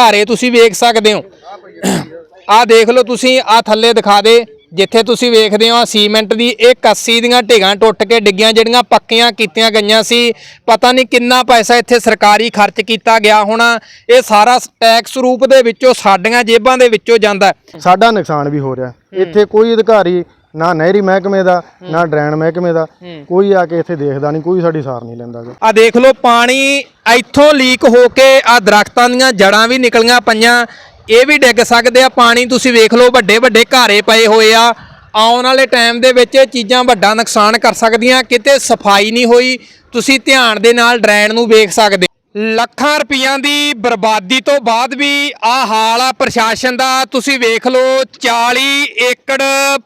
ਘਾਰੇ ਤੁਸੀਂ ਵੇਖ ਸਕਦੇ ਹੋ। ਆਹ ਦੇਖ ਲਓ ਤੁਸੀਂ, ਆਹ ਥੱਲੇ ਦਿਖਾ ਦੇ, ਜਿੱਥੇ ਤੁਸੀਂ ਵੇਖਦੇ ਹੋ ਸੀਮੈਂਟ ਦੀ ਇਹ ਕੱਸੀ ਦੀਆਂ ਢਿਗਾਂ ਟੁੱਟ ਕੇ ਡਿੱਗੀਆਂ, ਜਿਹੜੀਆਂ ਪੱਕੀਆਂ ਕੀਤੀਆਂ ਗਈਆਂ ਸੀ। ਪਤਾ ਨਹੀਂ ਕਿੰਨਾ ਪੈਸਾ ਇੱਥੇ ਸਰਕਾਰੀ ਖਰਚ ਕੀਤਾ ਗਿਆ ਹੋਣਾ। ਇਹ ਸਾਰਾ ਟੈਕਸ ਰੂਪ ਦੇ ਵਿੱਚੋਂ ਸਾਡੀਆਂ ਜੇਬਾਂ ਦੇ ਵਿੱਚੋਂ ਜਾਂਦਾ। ਸਾਡਾ ਨੁਕਸਾਨ ਵੀ ਹੋ ਰਿਹਾ। ਇੱਥੇ ਕੋਈ ਅਧਿਕਾਰੀ ਨਾ ਨਹਿਰੀ ਮਹਿਕਮੇ ਦਾ ਨਾ ਡਰੈਨ ਮਹਿਕਮੇ ਦਾ। ਕੋਈ ਆ ਕੇ ਇੱਥੇ ਦੇਖਦਾ ਨਹੀਂ ਕੋਈ ਸਾਡੀ ਸਾਰ ਨਹੀਂ ਲੈਂਦਾ ਗਾ। ਆ ਦੇਖ ਲਓ ਪਾਣੀ ਇੱਥੋਂ ਲੀਕ ਹੋ ਕੇ ਆ ਦਰਖਤਾਂ ਦੀਆਂ ਜੜਾਂ ਵੀ ਨਿਕਲੀਆਂ ਪਈਆਂ। ਇਹ ਵੀ ਡਿੱਗ ਸਕਦੇ ਆ ਪਾਣੀ ਤੁਸੀਂ ਵੇਖ ਲਓ ਵੱਡੇ ਵੱਡੇ ਘਾਰੇ ਪਏ ਹੋਏ ਆ। ਆਉਣ ਵਾਲੇ ਟਾਈਮ ਦੇ ਵਿੱਚ ਇਹ ਚੀਜ਼ਾਂ ਵੱਡਾ ਨੁਕਸਾਨ ਕਰ ਸਕਦੀਆਂ ਕਿਤੇ ਸਫ਼ਾਈ ਨਹੀਂ ਹੋਈ। ਤੁਸੀਂ ਧਿਆਨ ਦੇ ਨਾਲ ਡਰੇਨ ਨੂੰ ਵੇਖ ਸਕਦੇ ਲੱਖਾਂ ਰੁਪਈਆਂ ਦੀ ਬਰਬਾਦੀ ਤੋਂ ਬਾਅਦ ਵੀ ਆ ਹਾਲ ਆ ਪ੍ਰਸ਼ਾਸਨ ਦਾ। ਤੁਸੀਂ ਵੇਖ ਲਓ 40 ਏਕੜ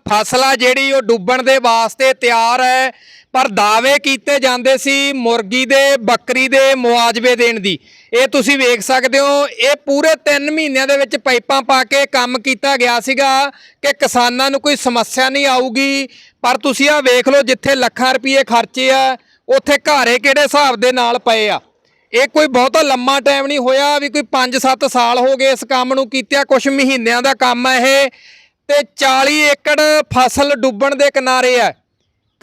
ਫਸਲ ਆ ਜਿਹੜੀ ਉਹ ਡੁੱਬਣ ਦੇ ਵਾਸਤੇ ਤਿਆਰ ਹੈ। ਪਰ ਦਾਅਵੇ ਕੀਤੇ ਜਾਂਦੇ ਸੀ ਮੁਰਗੀ ਦੇ, ਬੱਕਰੀ ਦੇ ਮੁਆਵਜ਼ੇ ਦੇਣ ਦੀ। ਇਹ ਤੁਸੀਂ ਵੇਖ ਸਕਦੇ ਹੋ, ਇਹ ਪੂਰੇ 3 ਮਹੀਨਿਆਂ ਦੇ ਵਿੱਚ ਪਾਈਪਾਂ ਪਾ ਕੇ ਕੰਮ ਕੀਤਾ ਗਿਆ ਸੀਗਾ ਕਿ ਕਿਸਾਨਾਂ ਨੂੰ ਕੋਈ ਸਮੱਸਿਆ ਨਹੀਂ ਆਊਗੀ। ਪਰ ਤੁਸੀਂ ਆ ਵੇਖ ਲਓ, ਜਿੱਥੇ ਲੱਖਾਂ ਰੁਪਏ ਖਰਚੇ ਆ, ਉੱਥੇ ਘਾਰੇ ਕਿਹੜੇ ਹਿਸਾਬ ਦੇ ਨਾਲ ਪਏ ਆ? ਇਹ ਕੋਈ ਬਹੁਤਾ ਲੰਮਾ ਟਾਈਮ ਨਹੀਂ ਹੋਇਆ ਵੀ ਕੋਈ 5-7 ਸਾਲ ਹੋ ਗਏ ਇਸ ਕੰਮ ਨੂੰ ਕੀਤਿਆਂ ਕੁਝ ਮਹੀਨਿਆਂ ਦਾ ਕੰਮ ਹੈ ਇਹ। ਤੇ 40 ਏਕੜ ਫਸਲ ਡੁੱਬਣ ਦੇ ਕਿਨਾਰੇ ਹੈ।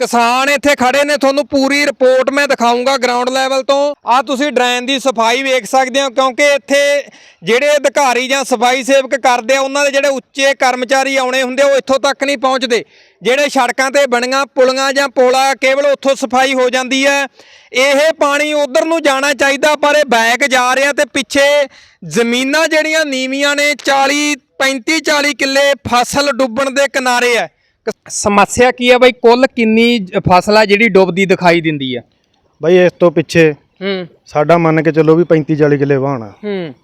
ਕਿਸਾਨ ਇੱਥੇ ਖੜੇ ਨੇ, ਤੁਹਾਨੂੰ ਪੂਰੀ ਰਿਪੋਰਟ ਮੈਂ ਦਿਖਾਉਂਗਾ ਗਰਾਊਂਡ ਲੈਵਲ ਤੋਂ। ਆ ਤੁਸੀਂ ਡਰੇਨ ਦੀ ਸਫ਼ਾਈ ਵੇਖ ਸਕਦੇ ਹੋ, ਕਿਉਂਕਿ ਇੱਥੇ ਜਿਹੜੇ ਅਧਿਕਾਰੀ ਜਾਂ ਸਫ਼ਾਈ ਸੇਵਕ ਕਰਦੇ ਆ, ਉਹਨਾਂ ਦੇ ਜਿਹੜੇ ਉੱਚੇ ਕਰਮਚਾਰੀ ਆਉਣੇ ਹੁੰਦੇ ਉਹ ਇੱਥੋਂ ਤੱਕ ਨਹੀਂ ਪਹੁੰਚਦੇ। ਜਿਹੜੇ ਸੜਕਾਂ ਤੇ ਬਣੀਆਂ ਪੁਲੀਆਂ ਜਾਂ ਪੋਲਾ ਕੇਵਲ ਉੱਥੋਂ ਸਫ਼ਾਈ ਹੋ ਜਾਂਦੀ ਹੈ ਇਹ ਪਾਣੀ ਉਧਰ ਨੂੰ ਜਾਣਾ ਚਾਹੀਦਾ, ਪਰ ਇਹ ਬੈਕ ਜਾ ਰਿਹਾ ਤੇ ਪਿੱਛੇ ਜ਼ਮੀਨਾਂ ਜਿਹੜੀਆਂ ਨੀਵੀਆਂ ਨੇ 40 35 40 ਕਿੱਲੇ ਫਸਲ ਡੁੱਬਣ ਦੇ ਕਿਨਾਰੇ ਹੈ ਸਮੱਸਿਆ ਕੀ ਹੈ ਬਈ? ਕੁੱਲ ਕਿੰਨੀ ਫਸਲ ਆ ਜਿਹੜੀ ਡੁੱਬਦੀ ਦਿਖਾਈ ਦਿੰਦੀ ਆ? ਬਈ ਇਸ ਤੋਂ ਪਿੱਛੇ ਹੂੰ। ਸਾਡਾ ਮੰਨ ਕੇ ਚੱਲੋ ਵੀ 35 40 ਕਿੱਲੇ ਵਾਹਣ ਹੂੰ।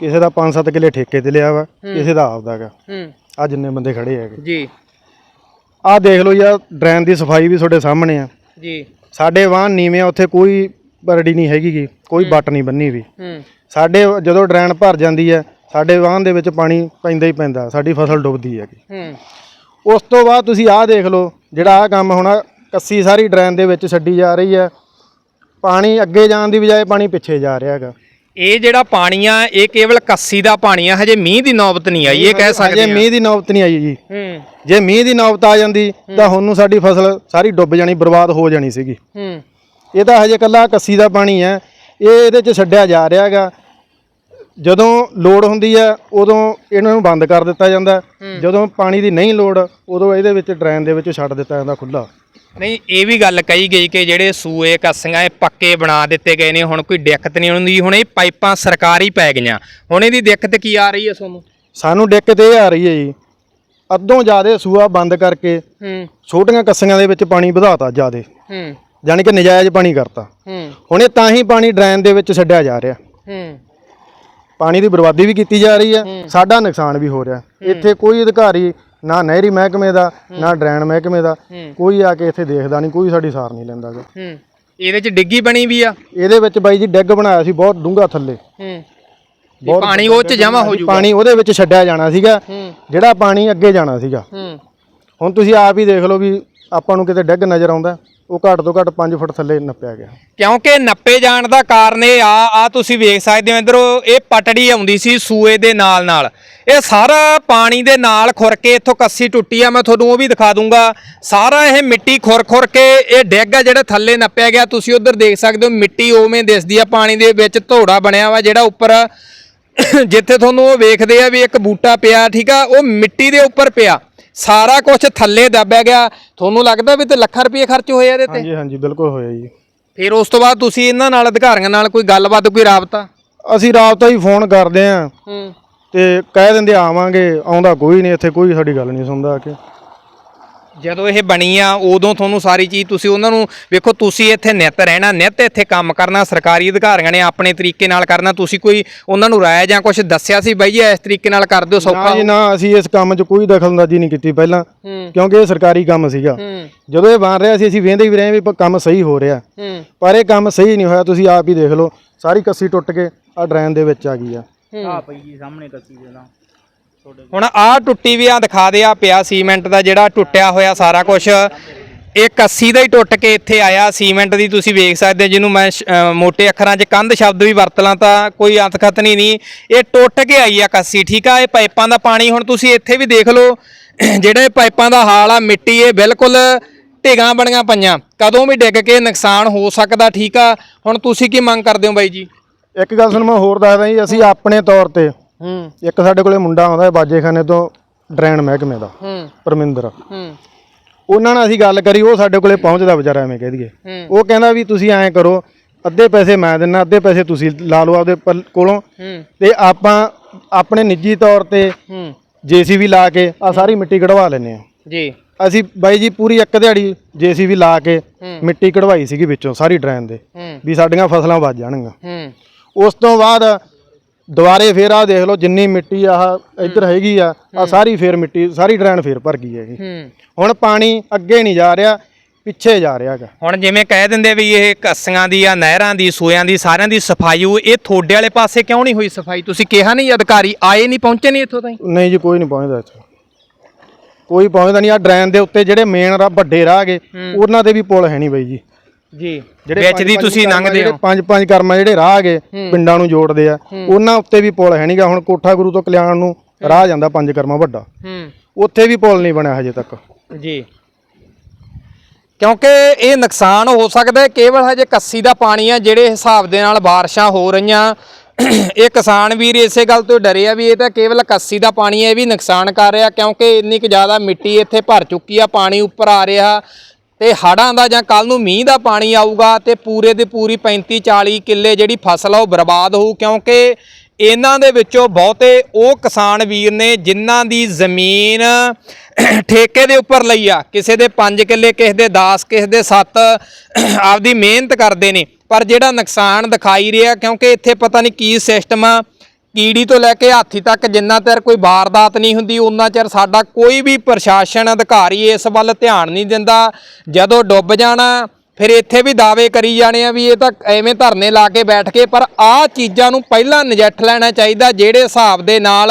ਕਿਸੇ ਦਾ 5-7 ਕਿੱਲੇ ਠੇਕੇ ਤੇ ਲਿਆ ਵਾ ਕਿਸੇ ਦਾ ਆਪਦਾ ਗਾ। ਹੂੰ। ਆ ਜਿੰਨੇ ਬੰਦੇ ਖੜੇ ਹੈਗੇ। ਜੀ। ਆ ਦੇਖ ਲਓ ਯਾਰ ਡਰੈਨ ਦੀ ਸਫ਼ਾਈ ਵੀ ਤੁਹਾਡੇ ਸਾਹਮਣੇ ਆ। ਜੀ। ਸਾਡੇ ਵਾਹਨ ਨੀਵੇਂ ਆ ਉੱਥੇ ਕੋਈ ਬਰੜੀ ਨਹੀਂ ਹੈਗੀ ਗੀ ਕੋਈ ਬੱਟ ਨਹੀਂ ਬੰਨੀ ਵੀ। ਹੂੰ। ਸਾਡੇ ਜਦੋਂ ਡਰੈਨ ਭਰ ਜਾਂਦੀ ਹੈ ਸਾਡੇ ਵਾਹਨ ਦੇ ਵਿੱਚ ਪਾਣੀ ਪੈਂਦਾ ਹੀ ਪੈਂਦਾ ਸਾਡੀ ਫਸਲ ਡੁੱਬਦੀ ਹੈਗੀ। ਹੂੰ। ਉਸ ਤੋਂ ਬਾਅਦ ਤੁਸੀਂ ਆਹ ਦੇਖ ਲਓ ਜਿਹੜਾ ਆਹ ਕੰਮ ਹੋਣਾ ਕੱਸੀ ਸਾਰੀ ਡਰੈਨ ਦੇ ਵਿੱਚ ਛੱਡੀ ਜਾ ਰਹੀ ਹੈ। ਪਾਣੀ ਅੱਗੇ ਜਾਣ ਦੀ ਬਜਾਏ ਪਾਣੀ ਪਿੱਛੇ ਜਾ ਰਿਹਾ ਹੈਗਾ। ਇਹ ਜਿਹੜਾ ਪਾਣੀ ਆ ਇਹ ਕੇਵਲ ਕੱਸੀ ਦਾ ਪਾਣੀ ਆ ਹਜੇ ਮੀਂਹ ਦੀ ਨੌਬਤ ਨਹੀਂ ਆਈ ਇਹ ਕਹਿ ਸਕਦੇ ਆ। ਮੀਂਹ ਦੀ ਨੌਬਤ ਨਹੀਂ ਆਈ ਜੀ। ਹੂੰ। ਜੇ ਮੀਂਹ ਦੀ ਨੌਬਤ ਆ ਜਾਂਦੀ ਤਾਂ ਹੁਣ ਨੂੰ ਸਾਡੀ ਫਸਲ ਸਾਰੀ ਡੁੱਬ ਜਾਣੀ ਬਰਬਾਦ ਹੋ ਜਾਣੀ ਸੀਗੀ। ਹੂੰ। ਇਹ ਤਾਂ ਹਜੇ ਕੱਲਾ ਕੱਸੀ ਦਾ ਪਾਣੀ ਹੈ। ਇਹ ਇਹਦੇ 'ਚ ਛੱਡਿਆ ਜਾ ਰਿਹਾ ਹੈਗਾ। ਜਦੋਂ ਲੋੜ ਹੁੰਦੀ ਹੈ ਉਦੋਂ ਇਹਨਾਂ ਨੂੰ ਬੰਦ ਕਰ ਦਿੱਤਾ ਜਾਂਦਾ। ਜਦੋਂ ਪਾਣੀ ਦੀ ਨਹੀਂ ਲੋੜ ਉਦੋਂ ਇਹਦੇ ਵਿੱਚ ਡਰੇਨ ਦੇ ਵਿੱਚ ਛੱਡ ਦਿੱਤਾ ਜਾਂਦਾ ਖੁੱਲਾ ਨਹੀਂ ਇਹ ਵੀ ਗੱਲ ਕਹੀ ਗਈ ਕਿ ਜਿਹੜੇ ਸੂਏ ਕੱਸੀਆਂ ਇਹ ਪੱਕੇ ਬਣਾ ਦਿੱਤੇ ਗਏ ਨੇ ਹੁਣ ਕੋਈ ਦਿੱਕਤ ਨਹੀਂ ਹੁੰਦੀ। ਹੁਣ ਇਹ ਪਾਈਪਾਂ ਸਰਕਾਰੀ ਪੈ ਗਈਆਂ। ਹੁਣ ਇਹਦੀ ਦਿੱਕਤ ਕੀ ਆ ਰਹੀ ਹੈ ਤੁਹਾਨੂੰ? ਸਾਨੂੰ ਦਿੱਕਤ ਇਹ ਆ ਰਹੀ ਹੈ ਜੀ ਅੱਧੋਂ ਜ਼ਿਆਦੇ ਸੂਆ ਬੰਦ ਕਰਕੇ ਹੂੰ। ਛੋਟੀਆਂ ਕੱਸੀਆਂ ਦੇ ਵਿੱਚ ਪਾਣੀ ਵਧਾਤਾ ਜ਼ਿਆਦੇ। ਹੂੰ। ਯਾਨੀ ਕਿ ਨਜਾਇਜ਼ ਪਾਣੀ ਕਰਤਾ। ਹੂੰ। ਹੁਣ ਇਹ ਤਾਂ ਹੀ ਪਾਣੀ ਡਰੇਨ ਦੇ ਵਿੱਚ ਛੱਡਿਆ ਜਾ ਰਿਹਾ। ਹੂੰ। ਪਾਣੀ ਦੀ ਬਰਬਾਦੀ ਵੀ ਕੀਤੀ ਜਾ ਰਹੀ ਹੈ ਸਾਡਾ ਨੁਕਸਾਨ ਵੀ ਹੋ ਰਿਹਾ। ਇੱਥੇ ਕੋਈ ਅਧਿਕਾਰੀ ਨਾ ਨਹਿਰੀ ਮਹਿਕਮੇ ਦਾ ਨਾ ਡਰੈਨ ਮਹਿਕਮੇ ਦਾ ਕੋਈ ਆ ਕੇ ਇੱਥੇ ਦੇਖਦਾ ਨਹੀਂ ਕੋਈ ਸਾਡੀ ਸਾਰ ਨਹੀਂ ਲੈਂਦਾ ਗਾ। ਇਹਦੇ ਚ ਡਿੱਗੀ ਬਣੀ ਵੀ ਆ? ਇਹਦੇ ਵਿੱਚ ਬਾਈ ਜੀ ਡੈਗ ਬਣਾਇਆ ਸੀ ਬਹੁਤ ਡੂੰਘਾ ਥੱਲੇ। ਹੂੰ। ਪਾਣੀ ਉਹ ਚ ਜਮਾ ਹੋ ਜਾਊਗਾ ਪਾਣੀ ਉਹਦੇ ਵਿੱਚ ਛੱਡਿਆ ਜਾਣਾ ਸੀਗਾ ਜਿਹੜਾ ਪਾਣੀ ਅੱਗੇ ਜਾਣਾ ਸੀਗਾ। ਹੂੰ। ਹੁਣ ਤੁਸੀਂ ਆਪ ਹੀ ਦੇਖ ਲਓ ਵੀ ਆਪਾਂ ਨੂੰ ਕਿਤੇ ਡੈਗ ਨਜ਼ਰ ਆਉਂਦਾ, ਉਹ ਘੱਟ ਤੋਂ ਘੱਟ 5 ਫੁੱਟ ਥੱਲੇ ਨੱਪਿਆ ਗਿਆ। ਕਿਉਂਕਿ ਨੱਪੇ ਜਾਣ ਦਾ ਕਾਰਨ ਇਹ ਆ ਆ ਤੁਸੀਂ ਵੇਖ ਸਕਦੇ ਹੋ ਇਧਰੋਂ ਇਹ ਪਟੜੀ ਆਉਂਦੀ ਸੀ ਸੂਏ ਦੇ ਨਾਲ ਨਾਲ। ਇਹ ਸਾਰਾ ਪਾਣੀ ਦੇ ਨਾਲ ਖੁਰ ਕੇ ਇੱਥੋਂ ਕੱਸੀ ਟੁੱਟੀ ਆ, ਮੈਂ ਤੁਹਾਨੂੰ ਉਹ ਵੀ ਦਿਖਾ ਦੂੰਗਾ। ਸਾਰਾ ਇਹ ਮਿੱਟੀ ਖੁਰ ਖੁਰ ਕੇ ਇਹ ਡਿੱਗ ਆ, ਜਿਹੜਾ ਥੱਲੇ ਨੱਪਿਆ ਗਿਆ। ਤੁਸੀਂ ਉਧਰ ਦੇਖ ਸਕਦੇ ਹੋ, ਮਿੱਟੀ ਉਵੇਂ ਦਿਸਦੀ ਆ, ਪਾਣੀ ਦੇ ਵਿੱਚ ਧੋੜਾ ਬਣਿਆ ਵਾ, ਜਿਹੜਾ ਉੱਪਰ ਜਿੱਥੇ ਤੁਹਾਨੂੰ ਉਹ ਵੇਖਦੇ ਆ ਵੀ ਇੱਕ ਬੂਟਾ ਪਿਆ, ਠੀਕ ਆ, ਉਹ ਮਿੱਟੀ ਦੇ ਉੱਪਰ ਪਿਆ। ਸਾਰਾ ਕੁਝ ਥੱਲੇ ਦੱਬਿਆ ਗਿਆ। ਤੁਹਾਨੂੰ ਲੱਗਦਾ ਵੀ ਤੇ ਲੱਖਾਂ ਰੁਪਏ ਖਰਚ ਹੋਏ ਆ ਇਹਦੇ ਤੇ? ਹਾਂਜੀ ਹਾਂਜੀ ਬਿਲਕੁਲ ਹੋਇਆ ਜੀ। ਫਿਰ ਉਸ ਤੋਂ ਬਾਅਦ ਤੁਸੀਂ ਇਹਨਾਂ ਨਾਲ ਅਧਿਕਾਰੀਆਂ ਨਾਲ ਕੋਈ ਗੱਲਬਾਤ ਕੋਈ ਰਾਬਤਾ? ਅਸੀਂ ਰਾਬਤਾ ਹੀ ਫੋਨ ਕਰਦੇ ਆਂ ਹੂੰ। ਤੇ ਕਹਿ ਦਿੰਦੇ ਆਵਾਂਗੇ ਆਉਂਦਾ ਕੋਈ ਨਹੀਂ ਇੱਥੇ ਕੋਈ ਸਾਡੀ ਗੱਲ ਨਹੀਂ ਸੁਣਦਾ ਆ ਕੇ। ਜਦੋਂ ਇਹ ਬਣੀ ਆ ਉਦੋਂ ਤੁਹਾਨੂੰ ਸਾਰੀ ਚੀਜ਼ ਤੁਸੀਂ ਉਹਨਾਂ ਨੂੰ ਵੇਖੋ ਤੁਸੀਂ ਇੱਥੇ ਨਿੱਤ ਰਹਿਣਾ ਨਿੱਤ ਇੱਥੇ ਕੰਮ ਕਰਨਾ ਸਰਕਾਰੀ ਅਧਿਕਾਰੀਆਂ ਨੇ ਆਪਣੇ ਤਰੀਕੇ ਨਾਲ ਕਰਨਾ ਤੁਸੀਂ ਕੋਈ ਉਹਨਾਂ ਨੂੰ ਰਾਏ ਜਾਂ ਕੁਝ ਦੱਸਿਆ ਸੀ ਬਾਈ ਜੀ ਇਸ ਤਰੀਕੇ ਨਾਲ ਕਰ ਦਿਓ ਸੌਖਾ? ਨਾ ਜੀ ਨਾ ਅਸੀਂ ਇਸ ਕੰਮ 'ਚ ਕੋਈ ਦਖਲਅੰਦਾਜ਼ੀ ਨਹੀਂ ਕੀਤੀ ਪਹਿਲਾਂ ਕਿਉਂਕਿ ਇਹ ਸਰਕਾਰੀ ਕੰਮ ਸੀਗਾ। ਜਦੋਂ ਇਹ ਬਣ ਰਿਹਾ ਸੀ ਅਸੀਂ ਵੇਂਦੇ ਵੀ ਰਹੇ ਵੀ ਪ- ਕੰਮ ਸਹੀ ਹੋ ਰਿਹਾ। ਪਰ ਇਹ ਕੰਮ ਸਹੀ ਨਹੀਂ ਹੋਇਆ ਤੁਸੀਂ ਆਪ ਹੀ ਦੇਖ ਲਓ ਸਾਰੀ ਕੱਸੀ ਟੁੱਟ ਕੇ ਆ ਡਰੇਨ ਦੇ ਵਿੱਚ ਆ ਗਈ ਆ। ਆ ਪਈ ਜੀ ਸਾਹਮਣੇ ਕੱਸੀ ਦੇ ਹੁਣ ਆਹ ਟੁੱਟੀ ਵੀ ਆ ਦਿਖਾ ਦੇ ਆ ਪਿਆ ਸੀਮੈਂਟ ਦਾ ਜਿਹੜਾ ਟੁੱਟਿਆ ਹੋਇਆ ਸਾਰਾ ਕੁਝ ਇਹ ਕੱਸੀ ਦਾ ਹੀ ਟੁੱਟ ਕੇ ਇੱਥੇ ਆਇਆ ਸੀਮੈਂਟ ਦੀ ਤੁਸੀਂ ਵੇਖ ਸਕਦੇ ਹੋ, ਜਿਹਨੂੰ ਮੈਂ ਸ਼- ਮੋٹے ਅੱਖਰਾਂ 'ਚ ਕੰਧ ਸ਼ਬਦ ਵੀ ਵਰਤ ਲਾਂ ਤਾਂ ਕੋਈ ਅੰਤ ਖਤਨੀ ਨਹੀਂ। ਇਹ ਟੁੱਟ ਕੇ ਆਈ ਆ ਕੱਸੀ ਠੀਕ ਆ? ਇਹ ਪਾਈਪਾਂ ਦਾ ਪਾਣੀ ਹੁਣ ਤੁਸੀਂ ਇੱਥੇ ਵੀ ਦੇਖ ਲਓ ਜਿਹੜਾ ਇਹ ਪਾਈਪਾਂ ਦਾ ਹਾਲ ਆ ਮਿੱਟੀ ਇਹ ਬਿਲਕੁਲ ਢਿਗਾਂ ਬਣੀਆਂ ਪਈਆਂ। ਕਦੋਂ ਵੀ ਡਿੱਗ ਕੇ ਨੁਕਸਾਨ ਹੋ ਸਕਦਾ ਠੀਕ ਆ? ਹੁਣ ਤੁਸੀਂ ਕੀ ਮੰਗ ਕਰਦੇ ਹੋ ਬਾਈ ਜੀ? ਇੱਕ ਗੱਲ ਤੁਹਾਨੂੰ ਮੈਂ ਹੋਰ ਦੱਸਦਾ ਜੀ ਅਸੀਂ ਆਪਣੇ ਤੌਰ ਤੇ ਹੂੰ। ਇੱਕ ਸਾਡੇ ਕੋਲੇ ਮੁੰਡਾ ਆਉਂਦਾ ਹੈ ਬਾਜੇਖਾਨੇ ਤੋਂ ਡਰੈਨ ਮਹਿਕਮੇ ਦਾ ਹੂੰ। ਪਰਮਿੰਦਰ। ਹੂੰ। ਉਹਨਾਂ ਨਾਲ ਅਸੀਂ ਗੱਲ ਕਰੀ ਉਹ ਸਾਡੇ ਕੋਲੇ ਪਹੁੰਚਦਾ ਵਿਚਾਰਾ ਐਵੇਂ ਕਹਿ ਦਈਏ। ਉਹ ਕਹਿੰਦਾ ਵੀ ਤੁਸੀਂ ਐਂ ਕਰੋ ਅੱਧੇ ਪੈਸੇ ਮੈਂ ਦਿੰਨਾ ਅੱਧੇ ਪੈਸੇ ਤੁਸੀਂ ਲਾ ਲਓ ਆਪਦੇ ਕੋਲੋਂ। ਤੇ ਆਪਾਂ ਆਪਣੇ ਨਿੱਜੀ ਤੌਰ ਤੇ ਹੂੰ। ਜੀਸੀਬੀ ਲਾ ਕੇ ਆ ਸਾਰੀ ਮਿੱਟੀ ਕਢਵਾ ਲੈਨੇ ਆ ਜੀ। ਅਸੀਂ ਬਾਈ ਜੀ ਪੂਰੀ ਇੱਕ ਦਿਹਾੜੀ ਜੀਸੀਬੀ ਲਾ ਕੇ। ਮਿੱਟੀ ਕਢਵਾਈ ਸੀਗੀ ਵਿੱਚੋਂ ਸਾਰੀ ਡਰੇਨ ਦੇ ਵੀ ਸਾਡੀਆਂ ਫਸਲਾਂ ਵੱਜ ਜਾਣਗੀਆਂ। ਹੂੰ। ਉਸ ਤੋਂ ਬਾਅਦ ਦੁਬਾਰੇ ਫੇਰ ਆ ਦੇਖ ਲਓ ਜਿੰਨੀ ਮਿੱਟੀ ਆਹ ਇੱਧਰ ਹੈਗੀ ਆ ਆ ਸਾਰੀ ਫੇਰ ਮਿੱਟੀ ਸਾਰੀ ਡਰੇਨ ਫੇਰ ਭਰ ਗਈ ਹੈਗੀ। ਹੂੰ। ਹੁਣ ਪਾਣੀ ਅੱਗੇ ਨਹੀਂ ਜਾ ਰਿਹਾ ਪਿੱਛੇ ਜਾ ਰਿਹਾ ਹੈਗਾ। ਹੁਣ ਜਿਵੇਂ ਕਹਿ ਦਿੰਦੇ ਵੀ ਇਹ ਕੱਸੀਆਂ ਦੀ ਆ ਨਹਿਰਾਂ ਦੀ ਸੋਇਆਂ ਦੀ ਸਾਰਿਆਂ ਦੀ ਸਫ਼ਾਈ ਉਹ ਇਹ ਤੁਹਾਡੇ ਵਾਲੇ ਪਾਸੇ ਕਿਉਂ ਨਹੀਂ ਹੋਈ ਸਫ਼ਾਈ? ਤੁਸੀਂ ਕਿਹਾ ਨਹੀਂ ਅਧਿਕਾਰੀ ਆਏ ਨਹੀਂ ਪਹੁੰਚੇ ਨਹੀਂ ਇੱਥੋਂ ਤਾਈਂ? ਨਹੀਂ ਜੀ ਕੋਈ ਨਹੀਂ ਪਹੁੰਚਦਾ ਇੱਥੇ। ਕੋਈ ਪਹੁੰਚਦਾ ਨਹੀਂ ਆ ਡਰੇਨ ਦੇ ਉੱਤੇ ਜਿਹੜੇ ਮੇਨ ਵੱਡੇ ਰਾਹ ਗੇ ਉਹਨਾਂ ਤੇ ਵੀ ਪੁਲ ਹੈ ਨਹੀਂ ਬਾਈ ਜੀ। ਜੀ। ਜਿਹੜੇ ਵਿੱਚ ਦੀ ਤੁਸੀਂ ਲੰਘਦੇ ਹੋ। ਪੰਜ ਪੰਜ ਕਰਮਾਂ ਜਿਹੜੇ ਰਾਹ ਗੇ ਪਿੰਡਾਂ ਨੂੰ ਜੋੜਦੇ ਆ ਉਹਨਾਂ ਉੱਤੇ ਵੀ ਪੁਲ ਹੈ ਨਹੀਂਗਾ ਹੁਣ ਕੋਠਾ ਗੁਰੂ ਤੋਂ ਕਲਿਆਣ ਨੂੰ ਰਾਹ ਜਾਂਦਾ ਪੰਜ ਕਰਮਾਂ ਵੱਡਾ। ਹੂੰ। ਉੱਥੇ ਵੀ ਪੁਲ ਨਹੀਂ ਬਣਿਆ ਹਜੇ ਤੱਕ। ਜੀ। ਕਿਉਂਕਿ ਇਹ ਨੁਕਸਾਨ ਹੋ ਸਕਦਾ ਹੈ। ਕੇਵਲ ਹਜੇ ਕੱਸੀ ਦਾ ਪਾਣੀ ਆ ਜਿਹੜੇ ਹਿਸਾਬ ਦੇ ਨਾਲ ਬਾਰਿਸ਼ਾਂ ਹੋ ਰਹੀਆਂ। ਇਹ ਕਿਸਾਨ ਵੀਰ ਇਸੇ ਗੱਲ ਤੋਂ ਡਰੇ ਆ ਵੀ ਇਹ ਤਾਂ ਕੇਵਲ ਕੱਸੀ ਦਾ ਪਾਣੀ ਹੈ ਇਹ ਵੀ ਨੁਕਸਾਨ ਕਰ ਰਿਹਾ। ਕਿਉਂਕਿ ਇੰਨੀ ਕੁ ਜ਼ਿਆਦਾ ਮਿੱਟੀ ਇੱਥੇ ਭਰ ਚੁੱਕੀ ਆ ਪਾਣੀ ਉੱਪਰ ਆ ਰਿਹਾ। ਤੇ ਹੜ੍ਹਾਂ ਦਾ ਜਾਂ ਕੱਲ ਨੂੰ ਮੀਂਹ ਦਾ ਪਾਣੀ ਆਊਗਾ ਤੇ ਪੂਰੇ ਦੇ ਪੂਰੀ 35 40 ਕਿੱਲੇ ਜਿਹੜੀ ਫਸਲ ਆ ਉਹ ਬਰਬਾਦ ਹੋਊ, ਕਿਉਂਕਿ ਇਹਨਾਂ ਦੇ ਵਿੱਚੋਂ ਬਹੁਤੇ ਉਹ ਕਿਸਾਨ ਵੀਰ ਨੇ ਜਿਨ੍ਹਾਂ ਦੀ ਜ਼ਮੀਨ ਠੇਕੇ ਦੇ ਉੱਪਰ ਲਈ ਆ, ਕਿਸੇ ਦੇ 5 ਕਿੱਲੇ, ਕਿਸੇ ਦੇ 10 ਕਿਸੇ ਦੇ 7 ਆਪਦੀ ਮਿਹਨਤ ਕਰਦੇ ਨੇ। ਪਰ ਜਿਹੜਾ ਨੁਕਸਾਨ ਦਿਖਾਈ ਰਿਹਾ, ਕਿਉਂਕਿ ਇੱਥੇ ਪਤਾ ਨਹੀਂ ਕੀ ਸਿਸਟਮ ਆ ਕੀੜੀ ਤੋਂ ਲੈ ਕੇ ਹਾਥੀ ਤੱਕ ਜਿੰਨਾ ਚਿਰ ਕੋਈ ਵਾਰਦਾਤ ਨਹੀਂ ਹੁੰਦੀ ਉਹਨਾਂ ਚਿਰ ਸਾਡਾ ਕੋਈ ਵੀ ਪ੍ਰਸ਼ਾਸਨ ਅਧਿਕਾਰੀ ਇਸ ਵੱਲ ਧਿਆਨ ਨਹੀਂ ਦਿੰਦਾ। ਜਦੋਂ ਡੁੱਬ ਜਾਣਾ, ਫਿਰ ਇੱਥੇ ਵੀ ਦਾਅਵੇ ਕਰੀ ਜਾਣੇ ਆ ਵੀ ਇਹ ਤਾਂ ਐਵੇਂ ਧਰਨੇ ਲਾ ਕੇ ਬੈਠ ਕੇ, ਪਰ ਆਹ ਚੀਜ਼ਾਂ ਨੂੰ ਪਹਿਲਾਂ ਨਜਿੱਠ ਲੈਣਾ ਚਾਹੀਦਾ, ਜਿਹੜੇ ਹਿਸਾਬ ਦੇ ਨਾਲ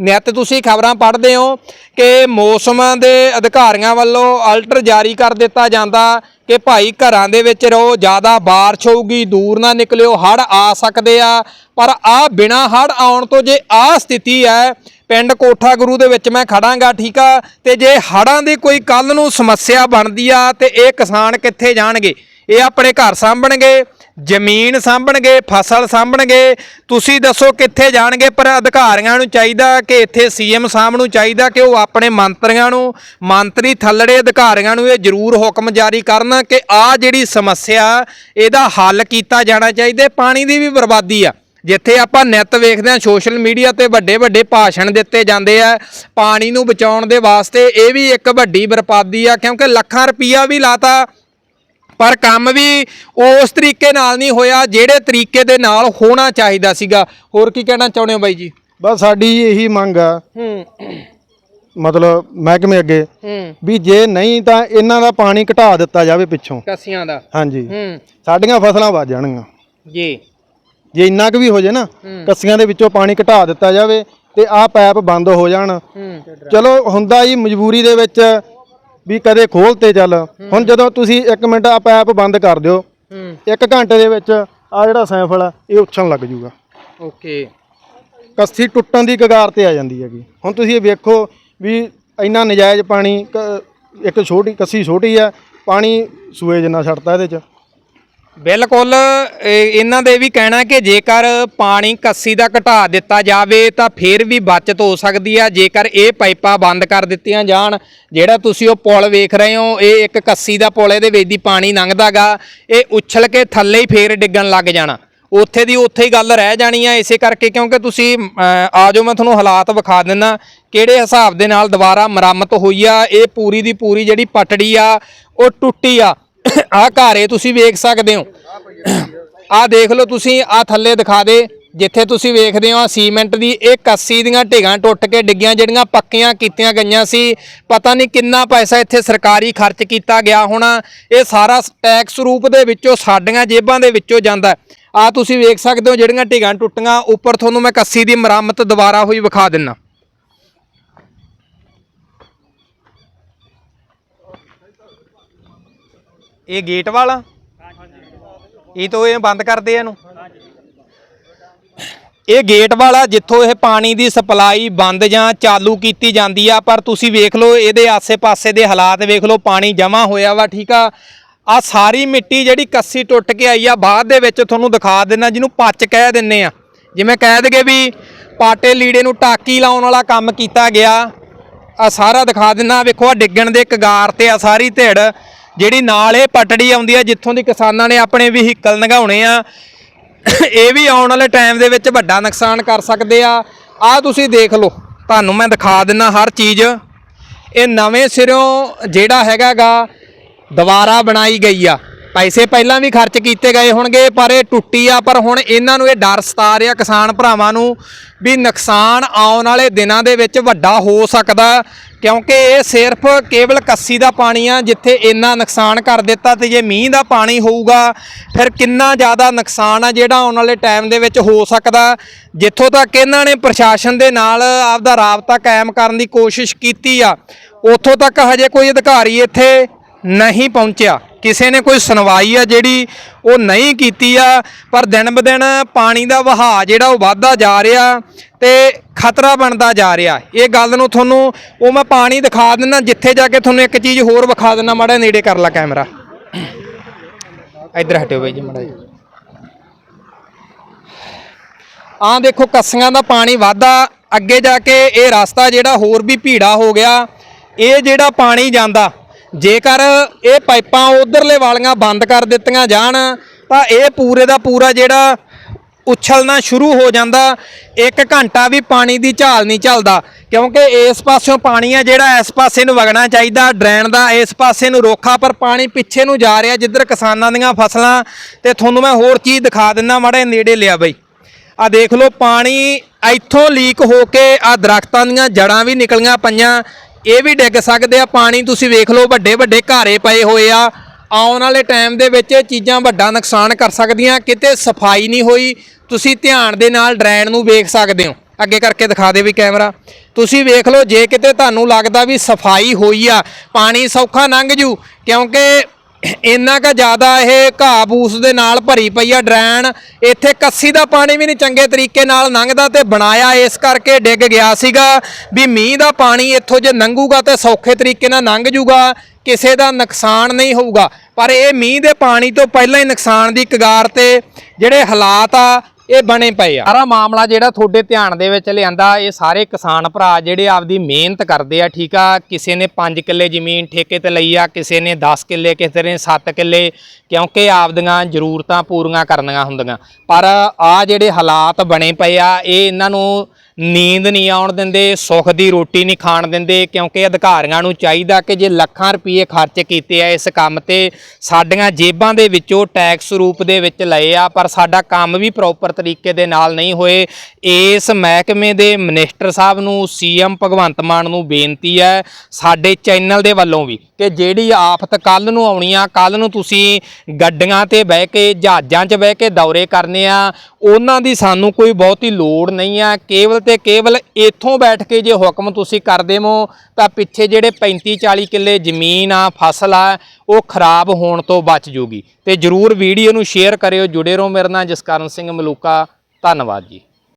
ਨਿੱਤ ਤੁਸੀਂ ਖਬਰਾਂ ਪੜ੍ਹਦੇ ਹੋ ਕਿ ਮੌਸਮ ਦੇ ਅਧਿਕਾਰੀਆਂ ਵੱਲੋਂ ਅਲਟਰ ਜਾਰੀ ਕਰ ਦਿੱਤਾ ਜਾਂਦਾ। ਕਿ ਭਾਈ ਘਰਾਂ ਦੇ ਵਿੱਚ ਰਹੋ, ਜ਼ਿਆਦਾ ਬਾਰਿਸ਼ ਹੋਊਗੀ, ਦੂਰ ਨਾ ਨਿਕਲਿਓ ਹੜ ਆ ਸਕਦੇ ਆ। ਪਰ ਆ ਬਿਨਾ ਹੜ ਆਉਣ ਤੋਂ ਜੇ ਆ ਸਥਿਤੀ ਹੈ, ਪਿੰਡ ਕੋਠਾ ਗੁਰੂ ਦੇ ਵਿੱਚ ਮੈਂ ਖੜਾਂਗਾ, ਠੀਕ ਆ? ਤੇ ਜੇ ਹੜਾਂ ਦੀ ਕੋਈ ਕੱਲ ਨੂੰ ਸਮੱਸਿਆ ਬਣਦੀ ਆ, ਤੇ ਇਹ ਕਿਸਾਨ ਕਿੱਥੇ ਜਾਣਗੇ? ਇਹ ਆਪਣੇ ਘਰ ਸਾਂਭਣਗੇ। ਜ਼ਮੀਨ ਸਾਂਭਣਗੇ, ਫਸਲ ਸਾਂਭਣਗੇ। ਤੁਸੀਂ ਦੱਸੋ ਕਿੱਥੇ ਜਾਣਗੇ, ਪਰ ਅਧਿਕਾਰੀਆਂ ਨੂੰ ਚਾਹੀਦਾ ਕਿ ਇੱਥੇ ਸੀਐਮ ਸਾਹਿਬ ਨੂੰ ਚਾਹੀਦਾ ਕਿ ਉਹ ਆਪਣੇ ਮੰਤਰੀਆਂ ਨੂੰ, ਮੰਤਰੀ ਥੱਲੜੇ ਅਧਿਕਾਰੀਆਂ ਨੂੰ ਇਹ ਜ਼ਰੂਰ ਹੁਕਮ ਜਾਰੀ ਕਰਨ ਕਿ ਆ ਜਿਹੜੀ ਸਮੱਸਿਆ, ਇਹਦਾ ਹੱਲ ਕੀਤਾ ਜਾਣਾ ਚਾਹੀਦਾ ਪਾਣੀ ਦੀ ਵੀ ਬਰਬਾਦੀ ਆ। ਜਿੱਥੇ ਆਪਾਂ ਨਿੱਤ ਵੇਖਦੇ ਹਾਂ ਸੋਸ਼ਲ ਮੀਡੀਆ ਤੇ ਵੱਡੇ ਵੱਡੇ ਭਾਸ਼ਣ ਦਿੱਤੇ ਜਾਂਦੇ ਆ, ਪਾਣੀ ਨੂੰ ਬਚਾਉਣ ਦੇ ਵਾਸਤੇ ਇਹ ਵੀ ਇੱਕ ਵੱਡੀ ਬਰਬਾਦੀ ਆ, ਕਿਉਂਕਿ ਲੱਖਾਂ ਰੁਪਈਆ ਵੀ ਲਾਤਾ। ਪਰ ਕੰਮ ਵੀ ਉਸ ਤਰੀਕੇ ਨਾਲ ਨਹੀਂ ਹੋਇਆ ਜਿਹੜੇ ਤਰੀਕੇ ਦੇ ਨਾਲ ਹੋਣਾ ਚਾਹੀਦਾ ਸੀਗਾ। ਹੋਰ ਕੀ ਕਹਿਣਾ ਚਾਹੁੰਦੇ ਹੋ ਬਾਈ ਜੀ? ਬਸ ਸਾਡੀ ਇਹੀ ਮੰਗ ਆ। ਹੂੰ। ਮਤਲਬ ਮਹਿਕਮੇ ਅੱਗੇ ਹੂੰ। ਵੀ ਜੇ ਨਹੀਂ ਤਾਂ ਇਹਨਾਂ ਦਾ ਪਾਣੀ ਘਟਾ ਦਿੱਤਾ ਜਾਵੇ ਪਿੱਛੋਂ। ਕਸੀਆਂ ਦਾ। ਹਾਂਜੀ। ਹੂੰ। ਸਾਡੀਆਂ ਫਸਲਾਂ ਵੱਜ ਜਾਣਗੀਆਂ। ਜੀ। ਜੇ ਇੰਨਾ ਕੁ ਵੀ ਹੋ ਜੇ ਨਾ ਕੱਸੀਆਂ ਦੇ ਵਿੱਚੋਂ ਪਾਣੀ ਘਟਾ ਦਿੱਤਾ ਜਾਵੇ ਤੇ ਆਹ ਪੈਪ ਬੰਦ ਹੋ ਜਾਣ। ਹੂੰ। ਚਲੋ ਹੁੰਦਾ ਜੀ ਮਜਬੂਰੀ ਦੇ ਵਿੱਚ ਵੀ ਕਦੇ ਖੋਲਤੇ ਚੱਲ। ਹੁਣ ਜਦੋਂ ਤੁਸੀਂ 1 ਮਿੰਟ ਆ ਪੈਪ ਬੰਦ ਕਰ ਦਿਓ 1 ਘੰਟੇ ਦੇ ਵਿੱਚ ਆ ਜਿਹੜਾ ਸੈਂਫਲ ਆ ਇਹ ਉੱਛਣ ਲੱਗ ਜੂਗਾ। ਓਕੇ। ਕੱਸੀ ਟੁੱਟਣ ਦੀ ਕਗਾਰ ਤੇ ਆ ਜਾਂਦੀ ਹੈਗੀ। ਹੁਣ ਤੁਸੀਂ ਇਹ ਵੇਖੋ ਵੀ ਇੰਨਾ ਨਜਾਇਜ਼ ਪਾਣੀ ਇੱਕ ਛੋਟੀ ਕੱਸੀ ਛੋਟੀ ਆ ਪਾਣੀ ਸੂਏ ਜਿੰਨਾ ਛੱਡਤਾ ਇਹਦੇ ਚ। ਬਿਲਕੁਲ ਇਹ- ਇਹਨਾਂ ਦੇ ਵੀ ਕਹਿਣਾ ਕਿ ਜੇਕਰ ਪਾਣੀ ਕੱਸੀ ਦਾ ਘਟਾ ਦਿੱਤਾ ਜਾਵੇ ਤਾਂ ਫਿਰ ਵੀ ਬਚਤ ਹੋ ਸਕਦੀ ਆ। ਜੇਕਰ ਇਹ ਪਾਈਪਾਂ ਬੰਦ ਕਰ ਦਿੱਤੀਆਂ ਜਾਣ ਜਿਹੜਾ ਤੁਸੀਂ ਉਹ ਪੁਲ ਵੇਖ ਰਹੇ ਹੋ ਇਹ ਇੱਕ ਕੱਸੀ ਦਾ ਪੁਲ ਇਹਦੇ ਵਿੱਚ ਦੀ ਪਾਣੀ ਲੰਘਦਾਗਾ ਇਹ ਉਛਲ ਕੇ ਥੱਲੇ ਹੀ ਫੇਰ ਡਿੱਗਣ ਲੱਗ ਜਾਣਾ। ਉੱਥੇ ਦੀ ਉੱਥੇ ਹੀ ਗੱਲ ਰਹਿ ਜਾਣੀ ਆ ਇਸੇ ਕਰਕੇ ਕਿਉਂਕਿ ਤੁਸੀਂ ਅਹ, ਆ ਜਾਓ ਮੈਂ ਤੁਹਾਨੂੰ ਹਾਲਾਤ ਵਿਖਾ ਦਿੰਦਾ ਕਿਹੜੇ ਹਿਸਾਬ ਦੇ ਨਾਲ ਦੁਬਾਰਾ ਮੁਰੰਮਤ ਹੋਈ ਆ ਇਹ ਪੂਰੀ ਦੀ ਪੂਰੀ ਜਿਹੜੀ ਪਟੜੀ ਆ ਉਹ ਟੁੱਟੀ ਆ। ਆਹ ਘਾਰੇ ਤੁਸੀਂ ਵੇਖ ਸਕਦੇ ਹੋ। ਆਹ ਦੇਖ ਲਓ ਤੁਸੀਂ, ਆਹ ਥੱਲੇ ਦਿਖਾ ਦੇ। ਜਿੱਥੇ ਤੁਸੀਂ ਵੇਖਦੇ ਹੋ ਸੀਮੈਂਟ ਦੀ ਇਹ ਕੱਸੀ ਦੀਆਂ ਢਿਗਾਂ ਟੁੱਟ ਕੇ ਡਿੱਗੀਆਂ, ਜਿਹੜੀਆਂ ਪੱਕੀਆਂ ਕੀਤੀਆਂ ਗਈਆਂ ਸੀ। ਪਤਾ ਨਹੀਂ ਕਿੰਨਾ ਪੈਸਾ ਇੱਥੇ ਸਰਕਾਰੀ ਖਰਚ ਕੀਤਾ ਗਿਆ ਹੋਣਾ। ਇਹ ਸਾਰਾ ਟੈਕਸ ਰੂਪ ਦੇ ਵਿੱਚੋਂ ਸਾਡੀਆਂ ਜੇਬਾਂ ਦੇ ਵਿੱਚੋਂ ਜਾਂਦਾ। ਆ ਤੁਸੀਂ ਵੇਖ ਸਕਦੇ ਹੋ, ਜਿਹੜੀਆਂ ਢਿਗਾਂ ਟੁੱਟੀਆਂ। ਉੱਪਰ ਤੁਹਾਨੂੰ ਮੈਂ ਕੱਸੀ ਦੀ ਮੁਰੰਮਤ ਦੁਬਾਰਾ ਹੋਈ ਵਿਖਾ ਦਿੰਨਾ। ਇਹ ਗੇਟ ਵਾਲਾ? ਇਹ ਤੋਂ ਇਹ ਬੰਦ ਕਰਦੇ ਇਹਨੂੰ। ਇਹ ਗੇਟ ਵਾਲਾ ਜਿੱਥੋਂ ਇਹ ਪਾਣੀ ਦੀ ਸਪਲਾਈ ਬੰਦ ਜਾਂ ਚਾਲੂ ਕੀਤੀ ਜਾਂਦੀ ਆ, ਪਰ ਤੁਸੀਂ ਵੇਖ ਲਓ ਇਹਦੇ ਆਸੇ-ਪਾਸੇ ਦੇ ਹਾਲਾਤ ਵੇਖ ਲਓ, ਪਾਣੀ ਜਮਾ ਹੋਇਆ ਵਾ, ਠੀਕ ਆ। ਆ ਸਾਰੀ ਮਿੱਟੀ ਜਿਹੜੀ ਕੱਸੀ ਟੁੱਟ ਕੇ ਆਈ ਆ, ਬਾਅਦ ਦੇ ਵਿੱਚ ਤੁਹਾਨੂੰ ਦਿਖਾ ਦਿੰਨਾ, ਜਿਹਨੂੰ ਪੱਚ ਕਹਿ ਦਿੰਨੇ ਆ। ਜਿਵੇਂ ਕਹਿ ਦਗੇ ਵੀ ਪਾਟੇ ਲੀੜੇ ਨੂੰ ਟਾਕੀ ਲਾਉਣ ਵਾਲਾ ਕੰਮ ਕੀਤਾ ਗਿਆ, ਆ ਸਾਰਾ ਦਿਖਾ ਦਿੰਨਾ, ਵੇਖੋ ਆ ਡਿੱਗਣ ਦੇ ਕਗਾਰ ਤੇ ਆ ਸਾਰੀ ਢਿੜ ਜਿਹੜੀ ਨਾਲ ਇਹ ਪਟੜੀ ਆਉਂਦੀ ਆ, ਜਿੱਥੋਂ ਦੀ ਕਿਸਾਨਾਂ ਨੇ ਆਪਣੇ ਵਹੀਕਲ ਨਗਾਉਣੇ ਆ, ਇਹ ਵੀ ਆਉਣ ਵਾਲੇ ਟਾਈਮ ਦੇ ਵਿੱਚ ਵੱਡਾ ਨੁਕਸਾਨ ਕਰ ਸਕਦੇ ਆ। ਆ ਤੁਸੀਂ ਦੇਖ ਲਓ, ਤੁਹਾਨੂੰ ਮੈਂ ਦਿਖਾ ਦਿੰਨਾ ਹਰ ਚੀਜ਼। ਇਹ ਨਵੇਂ ਸਿਰੋਂ ਜਿਹੜਾ ਹੈਗਾਗਾ, ਦੁਬਾਰਾ ਬਣਾਈ ਗਈ ਆ। ਪੈਸੇ ਪਹਿਲਾਂ ਵੀ ਖਰਚ ਕੀਤੇ ਗਏ ਹੋਣਗੇ, ਪਰ ਇਹ ਟੁੱਟੀ ਆ, ਪਰ ਹੁਣ ਇਹਨਾਂ ਨੂੰ ਇਹ ਡਰ ਸਤਾ ਰਿਹਾ ਕਿਸਾਨ ਭਰਾਵਾਂ ਨੂੰ ਵੀ ਨੁਕਸਾਨ ਆਉਣ ਵਾਲੇ ਦਿਨਾਂ ਦੇ ਵਿੱਚ ਵੱਡਾ ਹੋ ਸਕਦਾ ਕਿਉਂਕਿ ਇਹ ਸਿਰਫ ਕੇਵਲ ਕੱਸੀ ਦਾ ਪਾਣੀ ਆ, ਜਿੱਥੇ ਇੰਨਾ ਨੁਕਸਾਨ ਕਰ ਦਿੱਤਾ ਤੇ ਜੇ ਮੀਂਹ ਦਾ ਪਾਣੀ ਹੋਊਗਾ, ਫਿਰ ਕਿੰਨਾ ਜ਼ਿਆਦਾ ਨੁਕਸਾਨ ਆ ਜਿਹੜਾ ਆਉਣ ਵਾਲੇ ਟਾਈਮ ਦੇ ਵਿੱਚ ਹੋ ਸਕਦਾ ਜਿੱਥੋਂ ਤੱਕ ਇਹਨਾਂ ਨੇ ਪ੍ਰਸ਼ਾਸਨ ਦੇ ਨਾਲ ਆਪਦਾ ਰਾਬਤਾ ਕਾਇਮ ਕਰਨ ਦੀ ਕੋਸ਼ਿਸ਼ ਕੀਤੀ ਆ, ਉੱਥੋਂ ਤੱਕ ਹਜੇ ਕੋਈ ਅਧਿਕਾਰੀ ਇੱਥੇ ਨਹੀਂ ਪਹੁੰਚਿਆ। ਕਿਸੇ ਨੇ ਕੋਈ ਸੁਣਵਾਈ ਆ ਜਿਹੜੀ ਉਹ ਨਹੀਂ ਕੀਤੀ ਆ, ਪਰ ਦਿਨ ਬ ਦਿਨ ਪਾਣੀ ਦਾ ਵਹਾਅ ਜਿਹੜਾ ਉਹ ਵੱਧਦਾ ਜਾ ਰਿਹਾ ਤੇ ਖਤਰਾ ਬਣਦਾ ਜਾ ਰਿਹਾ। ਇਹ ਗੱਲ ਨੂੰ ਤੁਹਾਨੂੰ ਉਹ ਮੈਂ ਪਾਣੀ ਦਿਖਾ ਦਿੰਦਾ, ਜਿੱਥੇ ਜਾ ਕੇ ਤੁਹਾਨੂੰ ਇੱਕ ਚੀਜ਼ ਹੋਰ ਵਿਖਾ ਦਿੰਦਾ, ਮਾੜਾ ਨੇੜੇ ਕਰ ਲਾ ਕੈਮਰਾ। ਇੱਧਰ ਹਟਿਓ ਬਾਈ ਜੀ, ਮਾੜਾ ਜੀ ਆਹ ਦੇਖੋ, ਕੱਸੀਆਂ ਦਾ ਪਾਣੀ ਵਾਧਾ ਅੱਗੇ ਜਾ ਕੇ ਇਹ ਰਸਤਾ ਜਿਹੜਾ ਹੋਰ ਵੀ ਭੀੜਾ ਹੋ ਗਿਆ, ਇਹ ਜਿਹੜਾ ਪਾਣੀ ਜਾਂਦਾ ਜੇਕਰ ਇਹ ਪਾਈਪਾਂ ਉਧਰਲੇ ਵਾਲੀਆਂ ਬੰਦ ਕਰ ਦਿੱਤੀਆਂ ਜਾਣ, ਤਾਂ ਇਹ ਪੂਰੇ ਦਾ ਪੂਰਾ ਜਿਹੜਾ ਉਛਲਣਾ ਸ਼ੁਰੂ ਹੋ ਜਾਂਦਾ। ਇੱਕ ਘੰਟਾ ਵੀ ਪਾਣੀ ਦੀ ਝਾਲ ਨਹੀਂ ਚੱਲਦਾ ਕਿਉਂਕਿ ਇਸ ਪਾਸਿਓਂ ਪਾਣੀ ਆ ਜਿਹੜਾ, ਇਸ ਪਾਸੇ ਨੂੰ ਵਗਣਾ ਚਾਹੀਦਾ, ਡਰੇਨ ਦਾ ਇਸ ਪਾਸੇ ਨੂੰ ਰੋਖਾ ਪਰ ਪਾਣੀ ਪਿੱਛੇ ਨੂੰ ਜਾ ਰਿਹਾ ਜਿੱਧਰ ਕਿਸਾਨਾਂ ਦੀਆਂ ਫਸਲਾਂ। ਤੇ ਤੁਹਾਨੂੰ ਮੈਂ ਹੋਰ ਚੀਜ਼ ਦਿਖਾ ਦਿੰਦਾ, ਮਾੜੇ ਨੇੜੇ ਲਿਆ ਬਈ। ਆ ਦੇਖ ਲਓ, ਪਾਣੀ ਇੱਥੋਂ ਲੀਕ ਹੋ ਕੇ ਆ ਦਰਖਤਾਂ ਦੀਆਂ ਜੜਾਂ ਵੀ ਨਿਕਲੀਆਂ ਪਈਆਂ। ਇਹ ਵੀ ਡਿੱਗ ਸਕਦੇ ਆ, ਪਾਣੀ ਤੁਸੀਂ ਵੇਖ ਲਓ ਵੱਡੇ ਵੱਡੇ ਘਾਰੇ ਪਏ ਹੋਏ ਆ। ਆਉਣ ਵਾਲੇ ਟਾਈਮ ਦੇ ਵਿੱਚ ਇਹ ਚੀਜ਼ਾਂ ਵੱਡਾ ਨੁਕਸਾਨ ਕਰ ਸਕਦੀਆਂ, ਕਿਤੇ ਸਫ਼ਾਈ ਨਹੀਂ ਹੋਈ। ਤੁਸੀਂ ਧਿਆਨ ਦੇ ਨਾਲ ਡਰੇਨ ਨੂੰ ਵੇਖ ਸਕਦੇ ਹੋ। ਅੱਗੇ ਕਰਕੇ ਦਿਖਾ ਦੇ ਵੀ ਕੈਮਰਾ। ਤੁਸੀਂ ਵੇਖ ਲਓ, ਜੇ ਕਿਤੇ ਤੁਹਾਨੂੰ ਲੱਗਦਾ ਵੀ ਸਫ਼ਾਈ ਹੋਈ ਆ, ਪਾਣੀ ਸੌਖਾ ਲੰਘ ਜੂ, ਕਿਉਂਕਿ ਇੰਨਾ ਕਾ ਜ਼ਿਆਦਾ ਇਹ ਘਾਹ ਬੂਸ ਦੇ ਨਾਲ ਭਰੀ ਪਈ ਆ ਡਰੈਨ, ਇੱਥੇ ਕੱਸੀ ਦਾ ਪਾਣੀ ਵੀ ਨਹੀਂ ਚੰਗੇ ਤਰੀਕੇ ਨਾਲ ਲੰਘਦਾ ਤੇ ਬਣਾਇਆ ਇਸ ਕਰਕੇ ਡਿੱਗ ਗਿਆ ਸੀਗਾ ਵੀ ਮੀਂਹ ਦਾ ਪਾਣੀ ਇੱਥੋਂ ਜੇ ਲੰਘੂਗਾ ਤੇ ਸੌਖੇ ਤਰੀਕੇ ਨਾਲ ਲੰਘ ਜੂਗਾ, ਕਿਸੇ ਦਾ ਨੁਕਸਾਨ ਨਹੀਂ ਹੋਊਗਾ। ਪਰ ਇਹ ਮੀਂਹ ਦੇ ਪਾਣੀ ਤੋਂ ਪਹਿਲਾਂ ਹੀ ਨੁਕਸਾਨ ਦੀ ਕਗਾਰ ਤੇ ਜਿਹੜੇ ਹਾਲਾਤ ਆ ਇਹ ਬਣੇ ਪਏ ਆ। ਸਾਰਾ ਮਾਮਲਾ ਜਿਹੜਾ ਤੁਹਾਡੇ ਧਿਆਨ ਦੇ ਵਿੱਚ ਲਿਆਂਦਾ, ਇਹ ਸਾਰੇ ਕਿਸਾਨ ਭਰਾ ਜਿਹੜੇ ਆਪਦੀ ਮਿਹਨਤ ਕਰਦੇ ਆ, ਠੀਕ ਆ? ਕਿਸੇ ਨੇ 5 ਕਿੱਲੇ ਜ਼ਮੀਨ ਠੇਕੇ ਤੇ ਲਈ ਆ, ਕਿਸੇ ਨੇ 10 ਕਿੱਲੇ, ਕਿਸੇ ਨੇ 7 ਕਿੱਲੇ, ਕਿਉਂਕਿ ਆਪਦੀਆਂ ਜ਼ਰੂਰਤਾਂ ਪੂਰੀਆਂ ਕਰਨੀਆਂ ਹੁੰਦੀਆਂ। ਪਰ ਆ ਜਿਹੜੇ ਹਾਲਾਤ ਬਣੇ ਪਏ ਆ, ਇਹ ਇਹਨਾਂ ਨੂੰ ਨੀਂਦ ਨਹੀਂ ਆਉਣ ਦਿੰਦੇ, ਸੁੱਖ ਦੀ ਰੋਟੀ ਨਹੀਂ ਖਾਣ ਦਿੰਦੇ, ਕਿਉਂਕਿ ਅਧਿਕਾਰੀਆਂ ਨੂੰ ਚਾਹੀਦਾ ਕਿ ਜੇ ਲੱਖਾਂ ਰੁਪਏ ਖਰਚ ਕੀਤੇ ਆ ਇਸ ਕੰਮ ਤੇ, ਸਾਡੀਆਂ ਜੇਬਾਂ ਦੇ ਵਿੱਚੋਂ ਟੈਕਸ ਰੂਪ ਦੇ ਵਿੱਚ ਲਏ ਆ, ਪਰ ਸਾਡਾ ਕੰਮ ਵੀ ਪ੍ਰੋਪਰ ਤਰੀਕੇ ਦੇ ਨਾਲ ਨਹੀਂ ਹੋਏ। ਇਸ ਮਹਿਕਮੇ ਦੇ ਮਿਨਿਸਟਰ ਸਾਹਿਬ ਨੂੰ ਸੀਐਮ ਭਗਵੰਤ ਮਾਨ ਨੂੰ ਬੇਨਤੀ ਹੈ, ਸਾਡੇ ਚੈਨਲ ਦੇ ਵੱਲੋਂ ਵੀ, ਕਿ ਜਿਹੜੀ ਆਫਤ ਕੱਲ ਨੂੰ ਆਉਣੀ ਆ ਕੱਲ ਨੂੰ ਤੁਸੀਂ ਗੱਡੀਆਂ ਤੇ ਬਹਿ ਕੇ, ਜਹਾਜ਼ਾਂ 'ਚ ਬਹਿ ਕੇ ਦੌਰੇ ਕਰਨੇ ਆ, ਉਹਨਾਂ ਦੀ ਸਾਨੂੰ ਕੋਈ ਬਹੁਤੀ ਲੋੜ ਨਹੀਂ ਆ, ਕੇਵਲ ਤੇ ਕੇਵਲ ਇੱਥੋਂ ਬੈਠ ਕੇ ਜੇ ਹੁਕਮ ਤੁਸੀਂ ਕਰ ਦੇਵੋ ਤਾਂ ਪਿੱਛੇ ਜਿਹੜੇ 35 40 ਕਿੱਲੇ ਜ਼ਮੀਨ ਆ, ਫਸਲ ਆ, ਉਹ ਖਰਾਬ ਹੋਣ ਤੋਂ ਬਚ ਜੂਗੀ। ਤੇ ਜਰੂਰ ਵੀਡੀਓ ਨੂੰ ਸ਼ੇਅਰ ਕਰਿਓ, ਜੁੜੇ ਰਹੋ ਮੇਰੇ ਨਾਲ, ਜਸਕਰਨ ਸਿੰਘ ਮਲੂਕਾ। ਧੰਨਵਾਦ ਜੀ।